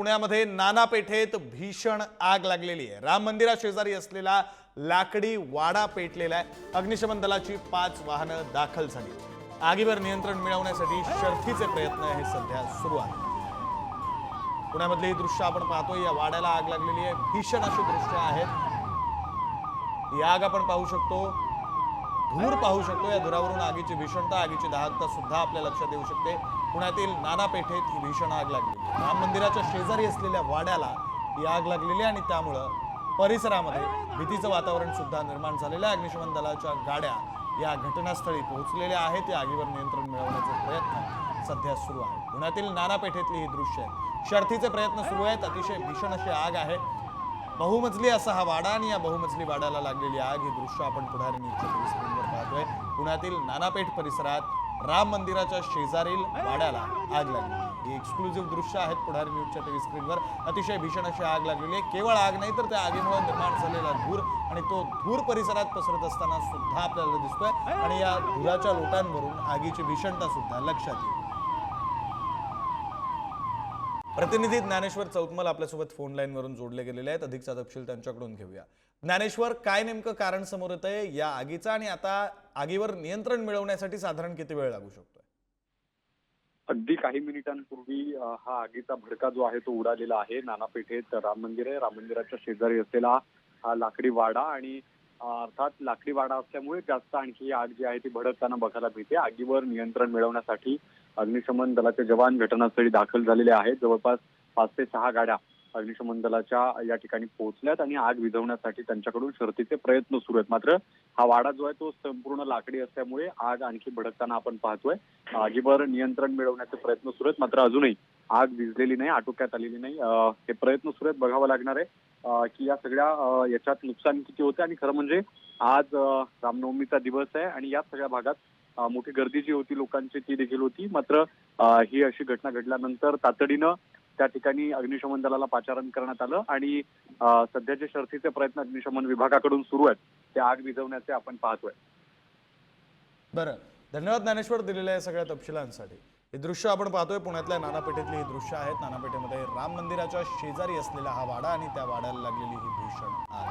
पुण्यामध्ये नाना पेठेत भीषण आग लागलेली आहे. राम मंदिरा शेजारी असलेला लाकडी वाडा पेटलेला आहे. अग्निशमन दलाची पाच वाहनं दाखल झाली. आगीवर नियंत्रण मिळवण्यासाठी शर्थीचे प्रयत्न हे सध्या सुरू आहेत. पुण्यामधले ही दृश्य आपण पाहतोय या वाड्याला आग लागलेली आहे. भीषण अशी दृश्य आहेत. ही आग आपण पाहू शकतो. धूर पाहू शकतो या धुरावरून आगीची भीषणता आगीची दाहकता सुद्धा आपल्या लक्षात येऊ शकते. पुण्यातील नाना पेठेत ही भीषण आग लागली राम मंदिराच्या शेजारी असलेल्या वाड्याला ही आग लागलेली आणि त्यामुळं परिसरामध्ये भीतीचं वातावरण सुद्धा निर्माण झालेलं आहे. अग्निशमन दलाच्या गाड्या या घटनास्थळी पोहोचलेल्या आहेत. या आगीवर नियंत्रण मिळवण्याचे प्रयत्न सध्या सुरू आहेत. पुण्यातील नाना पेठेतली ही दृश्य आहे. शर्थीचे प्रयत्न सुरू आहेत. अतिशय भीषण अशी आग आहे. बहुमजली असा हा वाडा आणि या बहुमजली वाड्याला लागलेली आग ही दृश्य आपण पुढारी न्यूजच्या पाहतोय पुण्यातील नानापेठ परिसरात राम मंदिराच्या शेजारील वाड्याला आग लागली. ही एक्सक्लुझिव्ह दृश्य आहेत पुढारी न्यूजच्या टीव्ही स्क्रीनवर अतिशय भीषण अशी आग लागलेली आहे. केवळ आग नाही तर त्या आगीमुळे निर्माण झालेला धूर आणि तो धूर परिसरात पसरत असताना सुद्धा आपल्याला दिसतोय. आणि या धुराच्या लोटांवरून आगीची भीषणता सुद्धा लक्षात येईल. प्रतिनिधी ज्ञानेश्वर चौतमल आपल्यासोबत फोन लाईन वरून जोडले गेलेले आहेत. अधिकचा तपशील त्यांच्याकडून घेऊया. ज्ञानेश्वर काय नेमकं कारण समोर येत आहे या आगीचं आणि आता आगीवर नियंत्रण मिळवण्यासाठी साधारण किती वेळ लागू शकतोय? अगदी काही मिनिटांपूर्वी हा आगीचा भडका जो आहे तो उडालेला आहे. नाना पेठेत राम मंदिर आहे. राम मंदिराच्या शेजारी असलेला हा लाकडी वाडा आणि अर्थात लाकडी वाडा असल्यामुळे जास्त आणखी आग जी आहे ती भडकताना बघायला मिळते. आगीवर नियंत्रण मिळवण्यासाठी अग्निशमन दलाचे जवान घटनास्थळी दाखल झालेले आहेत. जवळपास पाच ते सहा गाड्या अग्निशमन दलाच्या या ठिकाणी पोहोचल्यात आणि आग विझवण्यासाठी त्यांच्याकडून शर्तीचे प्रयत्न सुरू आहेत. मात्र हा वाडा जो आहे तो संपूर्ण लाकडी असल्यामुळे आग आणखी भडकताना आपण पाहतोय. आगीवर नियंत्रण मिळवण्याचे प्रयत्न सुरू आहेत. मात्र अजूनही आग विजलेली नाही आटोक्यात आलेली नाही. हे प्रयत्न सुरू आहेत बघावं लागणार आहे. की या सगळ्या याच्यात नुकसान किती होते आणि खरं म्हणजे आज रामनवमीचा दिवस आहे आणि या सगळ्या भागात मोठी गर्दी जी होती लोकांची ती देखील होती. मात्र ही अशी घटना घडल्यानंतर तातडीनं त्या ठिकाणी अग्निशमन दलाला पाचारण करण्यात आलं आणि अं, सध्याचे शर्थीचे प्रयत्न अग्निशमन विभागाकडून सुरू आहेत ते आग विझवण्याचे आपण पाहतोय. बरं. धन्यवाद ज्ञानेश्वर दिलेल्या या सगळ्या तपशिलांसाठी. हे दृश्य आपण पाहतोय. पुण्यातल्या नानापेठेतली ही दृश्य आहेत नानापेठेमध्ये राम मंदिराच्या शेजारी असलेला हा वाडा आणि त्या वाड्याला लागलेली ही भीषण आग.